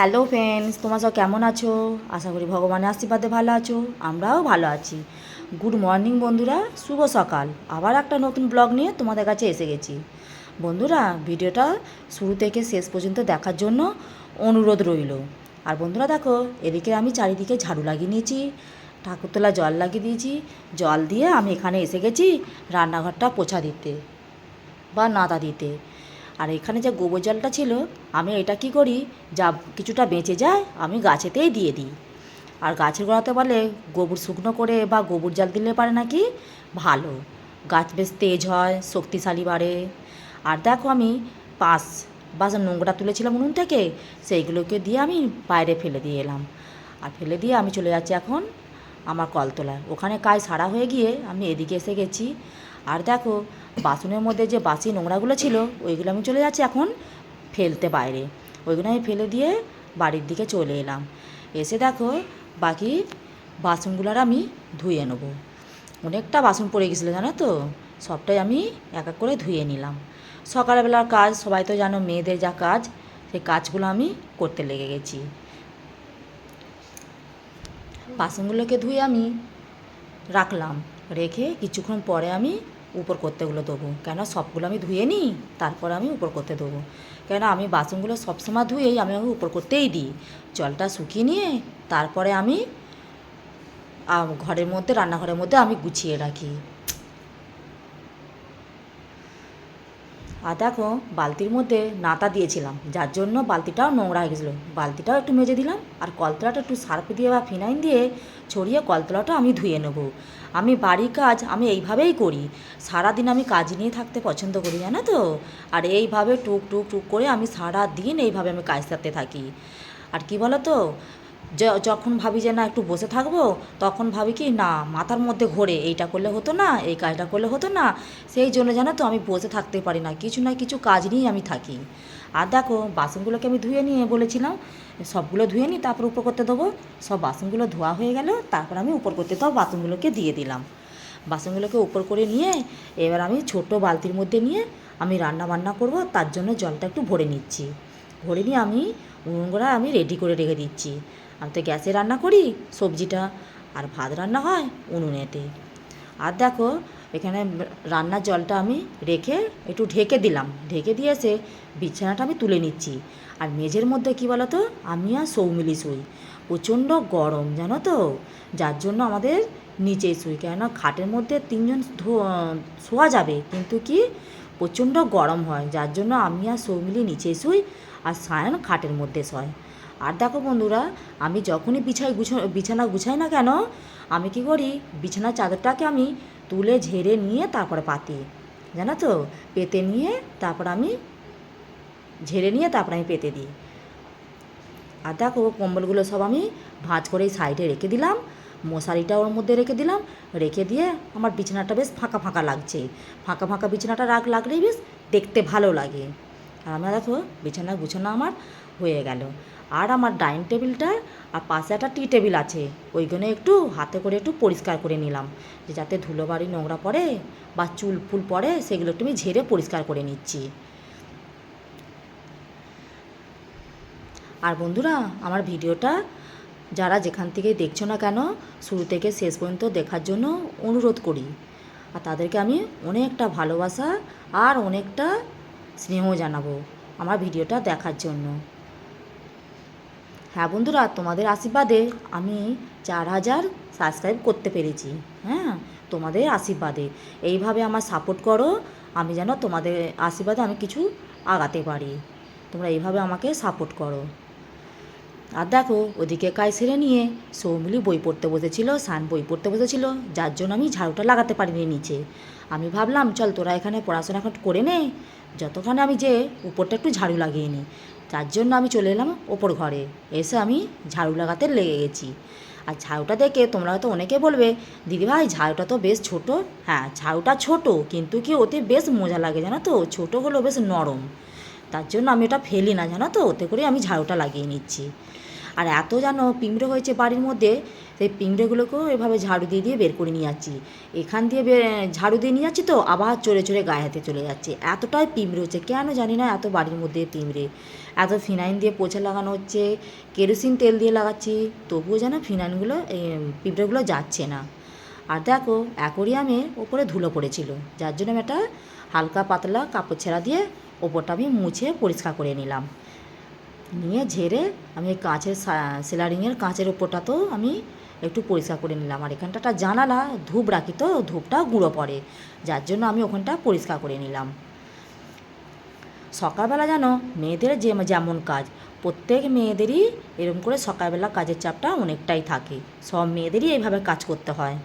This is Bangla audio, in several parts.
হ্যালো ফ্রেন্ডস, তোমরা সব কেমন আছো? আশা করি ভগবানের আশীর্বাদে ভালো আছো, আমরাও ভালো আছি। গুড মর্নিং বন্ধুরা, শুভ সকাল। আবার একটা নতুন ব্লগ নিয়ে তোমাদের কাছে এসে গেছি। বন্ধুরা, ভিডিওটা শুরু থেকে শেষ পর্যন্ত দেখার জন্য অনুরোধ রইল। আর বন্ধুরা দেখো, এদিকে আমি চারিদিকে ঝাড়ু লাগিয়ে নিয়েছি, ঠাকুরতলা জল লাগিয়ে দিয়েছি, জল দিয়ে আমি এখানে এসে গেছি রান্নাঘরটা পোছা দিতে বা নাদা দিতে। আর এখানে যে গোবর জলটা ছিল, আমি এটা কি করি? যা কিছুটা বেঁচে যায়, আমি গাছেতেই দিয়ে দিই। আর গাছের গোড়াতে বলে গোবর শুকনো করে বা গোবর জল দিলে পারে নাকি? ভালো। গাছ বেশ তেজ হয়, শক্তিশালী বাড়ে। আর দেখো আমি পাঁচ বাস নোংরা তুলেছিলাম উনুন থেকে, সেইগুলোকে দিয়ে আমি বাইরে ফেলে দিয়ে এলাম। আর ফেলে দিয়ে আমি চলে যাচ্ছি এখন আমার কলতলায়। ওখানে কাজ সারা হয়ে গিয়ে আমি এদিকে এসে গেছি। আর দেখো, বাসনের মধ্যে যে বাসি নোংরাগুলো ছিল, ওইগুলো আমি চলে যাচ্ছি এখন ফেলতে বাইরে। ওইগুলো আমি ফেলে দিয়ে বাড়ির দিকে চলে এলাম। এসে দেখো, বাকি বাসনগুলোর আমি ধুয়ে নেব। অনেকটা বাসন পড়ে গেছিল, জানো তো? সবটাই আমি এক এক করে ধুয়ে নিলাম। সকালবেলার কাজ, সবাই তো জানো মেয়েদের যা কাজ, সেই কাজগুলো আমি করতে লেগে গেছি। বাসনগুলোকে ধুয়ে আমি রাখলাম। রেখে কিছুক্ষণ পরে আমি উপর করতেগুলো দেবো। কেন? সবগুলো আমি ধুয়ে নিই, তারপর আমি উপর করতে দেবো। কেন? আমি বাসনগুলো সবসময় ধুয়েই আমি উপর করতেই দিই। জলটা শুকিয়ে নিয়ে তারপরে আমি ঘরের মধ্যে, রান্নাঘরের মধ্যে আমি গুছিয়ে রাখি। আর দেখো, বালতির মধ্যে নাতা দিয়েছিলাম, যার জন্য বালতিটাও নোংরা হয়ে গেছিল। বালতিটাও একটু মেজে দিলাম, আর কলতলাটা একটু সার্ফ দিয়ে বা ফিনাইন দিয়ে ছড়িয়ে কলতলাটা আমি ধুয়ে নেব। আমি বাড়ি কাজ আমি এইভাবেই করি। সারাদিন আমি কাজ নিয়ে থাকতে পছন্দ করি, জানো তো? আর এইভাবে টুক টুক টুক করে আমি সারা দিন এইভাবে আমি কাজ সারতে থাকি। আর কি বলো তো? যখন ভাবি যে না, একটু বসে থাকব, তখন ভাবি কি, না, মাথার মধ্যে ঘোরে, এইটা করলে হতো না, এই কাজটা করলে হতো না, সেই জন্য জানো তো আমি বসে থাকতে পারি না, কিছু না কিছু কাজ নিয়েই আমি থাকি। আর দেখো, বাসনগুলোকে আমি ধুয়ে নিয়ে বলেছিলাম, সবগুলো ধুয়ে নিই তারপর উপর করতে দেবো, সব বাসনগুলো ধোয়া হয়ে গেল, তারপর আমি উপর করতে তো বাসনগুলোকে দিয়ে দিলাম। বাসনগুলোকে উপর করে নিয়ে, এবার আমি ছোট বালতির মধ্যে নিয়ে আমি রান্না বান্না করব, তার জন্য জলটা একটু ভরে নিচ্ছি। ভরে নিয়ে আমি উনুনগুলো আমি রেডি করে রেখে দিচ্ছি। আমি তো গ্যাসে রান্না করি, সবজিটা, আর ভাত রান্না হয় উনুনেতে। আর দেখো, এখানে রান্নার জলটা আমি রেখে একটু ঢেকে দিলাম। ঢেকে দিয়ে এসে বিছানাটা আমি তুলে নিচ্ছি। আর মেঝের মধ্যে কী বলো তো আমি আর সৌমিলি শুই। প্রচণ্ড গরম, জানো তো? যার জন্য আমাদের নিচেই শুই। কেননা খাটের মধ্যে তিনজন শোয়া যাবে। কিন্তু কি? প্রচণ্ড গরম হয়। যার জন্য আমি আর সৌমিলি নিচেই শুই। আর সায়ন খাটের মধ্যে শয়। আর দেখো বন্ধুরা, আমি যখনই বিছাই গুছো বিছানা গুছাই না কেন, আমি কি করি? বিছানার চাদরটাকে আমি তুলে ঝেড়ে নিয়ে তারপরে পাতি। জানো তো? পেতে নিয়ে তারপর আমি ঝেড়ে নিয়ে তারপর আমি পেতে দিই। আর দেখো কম্বলগুলো সব আমি ভাঁজ করে সাইডে রেখে দিলাম। মশারিটা ওর মধ্যে রেখে দিলাম। রেখে দিয়ে আমার বিছানাটা বেশ ফাঁকা ফাঁকা লাগছে। ফাঁকা ফাঁকা বিছানাটা রাখ লাগলেই বেশ দেখতে ভালো লাগে। আর আমরা দেখো বিছানা গুছানো আমার হয়ে গেল। আর আমার ডাইনিং টেবিলটা আর পাশে একটা টি টেবিল আছে, ওইখানে একটু হাতে করে একটু পরিষ্কার করে নিলাম, যে যাতে ধুলো বাড়ি নোংরা পড়ে বা চুল ফুল পড়ে সেগুলো একটু আমি ঝেড়ে পরিষ্কার করে নিচ্ছি। আর বন্ধুরা, আমার ভিডিওটা যারা যেখান থেকে দেখছ না কেন, শুরু থেকে শেষ পর্যন্ত দেখার জন্য অনুরোধ করি। আর তাদেরকে আমি অনেকটা ভালোবাসা আর অনেকটা স্নেহ জানাব আমার ভিডিওটা দেখার জন্য। হ্যাঁ বন্ধুরা, তোমাদের আশীর্বাদে আমি চার হাজার সাবস্ক্রাইব করতে পেরেছি। হ্যাঁ তোমাদের আশীর্বাদে। এইভাবে আমার সাপোর্ট করো, আমি যেন তোমাদের আশীর্বাদে আমি কিছু আগাতে পারি। তোমরা এইভাবে আমাকে সাপোর্ট করো। আর দেখো, ওদিকে কাজ সেরে নিয়ে সৌমিলি বই পড়তে বসেছিল সান বই পড়তে বসেছিল, যার জন্য আমি ঝাড়ুটা লাগাতে পারিনি নিচে। আমি ভাবলাম, চল তোরা এখানে পড়াশোনা এখন করে নে। যতক্ষণে আমি যে উপরটা একটু ঝাড়ু লাগিয়ে নিই তার জন্য আমি চলে এলাম ওপর ঘরে। এসে আমি ঝাড়ু লাগাতে লেগে গেছি। আর ঝাড়ুটা দেখে তোমরা হয়তো অনেকে বলবে দিদিভাই ঝাড়ুটা তো বেশ ছোট। হ্যাঁ ঝাড়ুটা ছোট, কিন্তু কি ওতে বেশ মজা লাগে জানো তো? ছোটো হলেও বেশ নরম। তার জন্য আমি ওটা ফেলি না জানো তো? ওতে করে আমি ঝাড়ুটা লাগিয়ে নিচ্ছি। আর এত যেন পিঁমড়ে হয়েছে বাড়ির মধ্যে, সেই পিঁমড়েগুলোকেও এভাবে ঝাড়ু দিয়ে দিয়ে বের করে নিয়ে যাচ্ছি। এখান দিয়ে ঝাড়ু দিয়ে নিয়ে যাচ্ছি তো, আবার চড়ে চড়ে গায়ে হাতে চলে যাচ্ছে। এতটাই পিঁমড়ে হচ্ছে, কেন জানি না এত বাড়ির মধ্যে পিঁমড়ে এত ফিনাইন দিয়ে পোছা লাগানো হচ্ছে, কেরোসিন তেল দিয়ে লাগাচ্ছি, তবুও যেন ফিনাইনগুলো পিঁপড়েগুলো যাচ্ছে না। আর দেখো, অ্যাকোরিয়ামে ওপরে ধুলো পড়েছিল, যার জন্য আমি একটা হালকা পাতলা কাপড় ছেঁড়া দিয়ে ওপরটা আমি মুছে পরিষ্কার করে নিলাম। নিয়ে ঝেড়ে আমি কাঁচের সেলারিংয়ের কাঁচের ওপরটাতেও আমি একটু পরিষ্কার করে নিলাম। আর এখানটা জানালা, ধূপ রাখি তো, ধূপটা গুঁড়ো পড়ে। যার জন্য আমি ওখানটা পরিষ্কার করে নিলাম। সকালবেলা যেন মেয়েদের যে, যেমন কাজ, প্রত্যেক মেয়েদেরই এরকম করে সকালবেলা কাজের চাপটা অনেকটাই থাকে। সব মেয়েদেরই এইভাবে কাজ করতে হয়।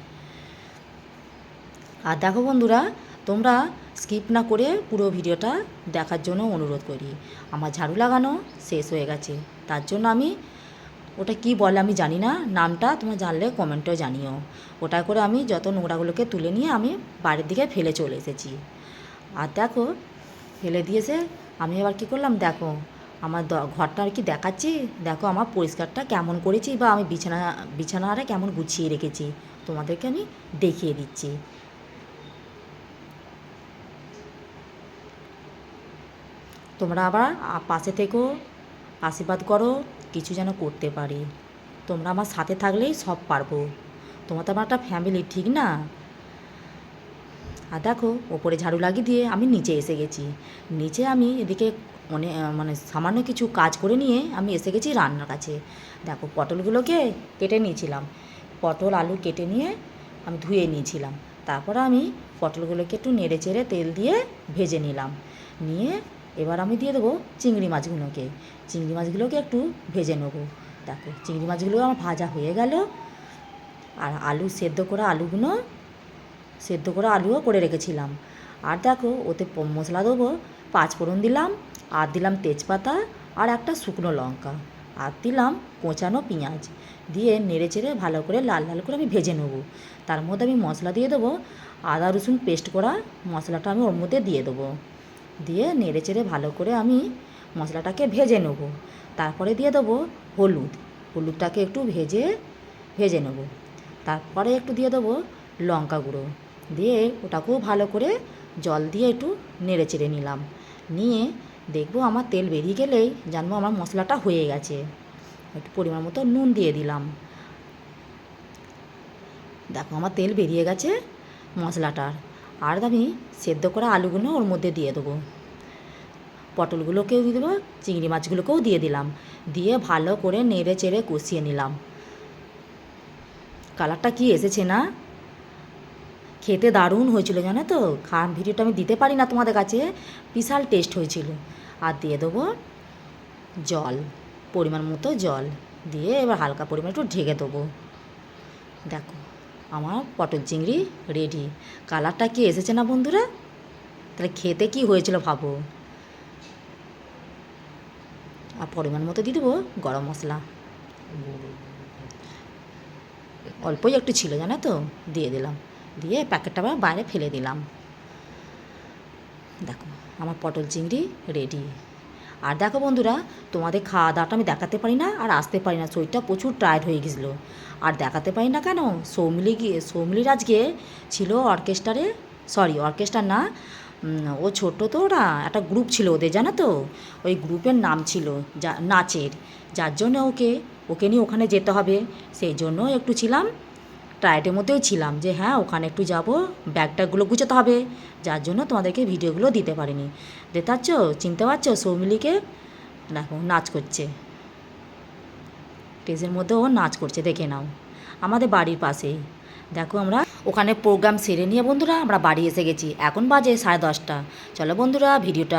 আর দেখো বন্ধুরা তোমরা স্কিপ না করে পুরো ভিডিওটা দেখার জন্য অনুরোধ করি। আমার ঝাড়ু লাগানো শেষ হয়ে গেছে। তার জন্য আমি, ওটা কি বলে আমি জানি না, নামটা তোমরা জানলে কমেন্টেও জানিও। ওটা করে আমি যত নোংরাগুলোকে তুলে নিয়ে আমি বাড়ির দিকে ফেলে চলে এসেছি। আর দেখো, ফেলে দিয়েছে আমি এবার কী করলাম, দেখো, আমার ঘরটা আর কি দেখাচ্ছি? দেখো আমার পরিষ্কারটা কেমন করেছি বা আমি বিছানা, বিছানাটা কেমন গুছিয়ে রেখেছি? তোমাদেরকে আমি দেখিয়ে দিচ্ছি। তোমরা আবার পাশে থেকেও আশীর্বাদ করো, কিছু যেন করতে পারি। তোমরা আমার সাথে থাকলেই সব পারব। তোমার তো আমার একটা ফ্যামিলি ঠিক না? আর দেখো, ওপরে ঝাড়ু লাগিয়ে দিয়ে আমি নিচে এসে গেছি। নিচে আমি এদিকে অনেক মানে সামান্য কিছু কাজ করে নিয়ে আমি এসে গেছি রান্নার কাছে। দেখো, পটলগুলোকে কেটে নিয়েছিলাম। পটল, আলু কেটে নিয়ে আমি ধুয়ে নিয়েছিলাম। তারপর আমি পটলগুলোকে একটু নেড়ে চেড়ে তেল দিয়ে ভেজে নিলাম। নিয়ে এবার আমি দিয়ে দেবো চিংড়ি মাছগুলোকে। চিংড়ি মাছগুলোকে একটু ভেজে নেব। দেখো, চিংড়ি মাছগুলো আমার ভাজা হয়ে গেল। আর আলু সেদ্ধ করা আলুগুলো, সেদ্ধ করে আলুও করে রেখেছিলাম। আর দেখো, ওতে মশলা দেবো পাঁচ ফোড়ন দিলাম, আর দিলাম তেজপাতা, আর একটা শুকনো লঙ্কা। আর দিলাম কোঁচানো পেঁয়াজ। দিয়ে নেড়ে চেড়ে ভালো করে লাল লাল করে আমি ভেজে নেব। তার মধ্যে আমি মশলা দিয়ে দেবো, আদা রসুন পেস্ট করা মশলাটা আমি ওর মধ্যে দিয়ে দেবো। দিয়ে নেড়ে চেড়ে ভালো করে আমি মশলাটাকে ভেজে নেব। তারপরে দিয়ে দেবো হলুদ। হলুদটাকে একটু ভেজে ভেজে নেব। তারপরে একটু দিয়ে দেবো লঙ্কা গুঁড়ো। দিয়ে ওটাকেও ভালো করে জল দিয়ে একটু নেড়ে চেড়ে নিলাম। নিয়ে দেখব আমার তেল বেরিয়ে গেলেই জানব আমার মশলাটা হয়ে গেছে। একটু পরিমাণ মতো নুন দিয়ে দিলাম। দেখো আমার তেল বেরিয়ে গেছে মশলাটার। আর আমি সেদ্ধ করা আলুগুলো ওর মধ্যে দিয়ে দেবো। পটলগুলোকেও দিয়ে দেবো, চিংড়ি মাছগুলোকেও দিয়ে দিলাম। দিয়ে ভালো করে নেড়ে চেড়ে কষিয়ে নিলাম। কালারটা কি এসেছে না? খেতে দারুণ হয়েছিল, জানো তো? খা ভিডিওটা আমি দিতে পারি না তোমাদের কাছে। বিশাল টেস্ট হয়েছিল। আর দিয়ে দেবো জল, পরিমাণ মতো জল। দিয়ে এবার হালকা পরিমাণ একটু ঢেকে দেবো। দেখো। আমার পটল চিংড়ি রেডি কালারটা কি এসেছে না বন্ধুরা? তাহলে খেতে কি হয়েছিল ভাবো আর পরিমাণ মতো দিয়ে দেবো গরম মশলা। অল্পই একটু ছিল, জানো তো? দিয়ে দিলাম। দিয়ে প্যাকেটটা আবার বাইরে ফেলে দিলাম। দেখো, আমার পটল চিংড়ি রেডি আর দেখো বন্ধুরা, তোমাদের খাওয়া দাওয়াটা আমি দেখাতে পারি না আর আসতে পারি না। শরীরটা প্রচুর টায়ার্ড হয়ে গেছিল। আর দেখাতে পারি না কেন? সৌমিলি গিয়ে, সৌমিলির আজকে ছিল অর্কেস্ট্রারে সরি অর্কেস্ট্রা না ও ছোট তো ওরা, একটা গ্রুপ ছিল ওদের, জানো তো? ওই গ্রুপের নাম ছিল যা, নাচের। যার জন্য ওকে ওকে নিয়ে ওখানে যেতে হবে। সেই জন্য একটু ছিলাম। টায়ার্ডের মধ্যেই ছিলাম যে হ্যাঁ ওখানে একটু যাব ব্যাগ ট্যাগগুলো গুছোতে হবে। যার জন্য তোমাদেরকে ভিডিওগুলো দিতে পারিনি। দেখতে পাচ্ছ? চিনতে পারছ সৌমিলিকে? দেখো নাচ করছে। স্টেজের মধ্যে ও নাচ করছে, দেখে নাও। আমাদের বাড়ির পাশেই। দেখো আমরা ওখানে প্রোগ্রাম সেরে নিয়ে বন্ধুরা, আমরা বাড়ি এসে গেছি। এখন বাজে সাড়ে দশটা। চলো বন্ধুরা, ভিডিওটা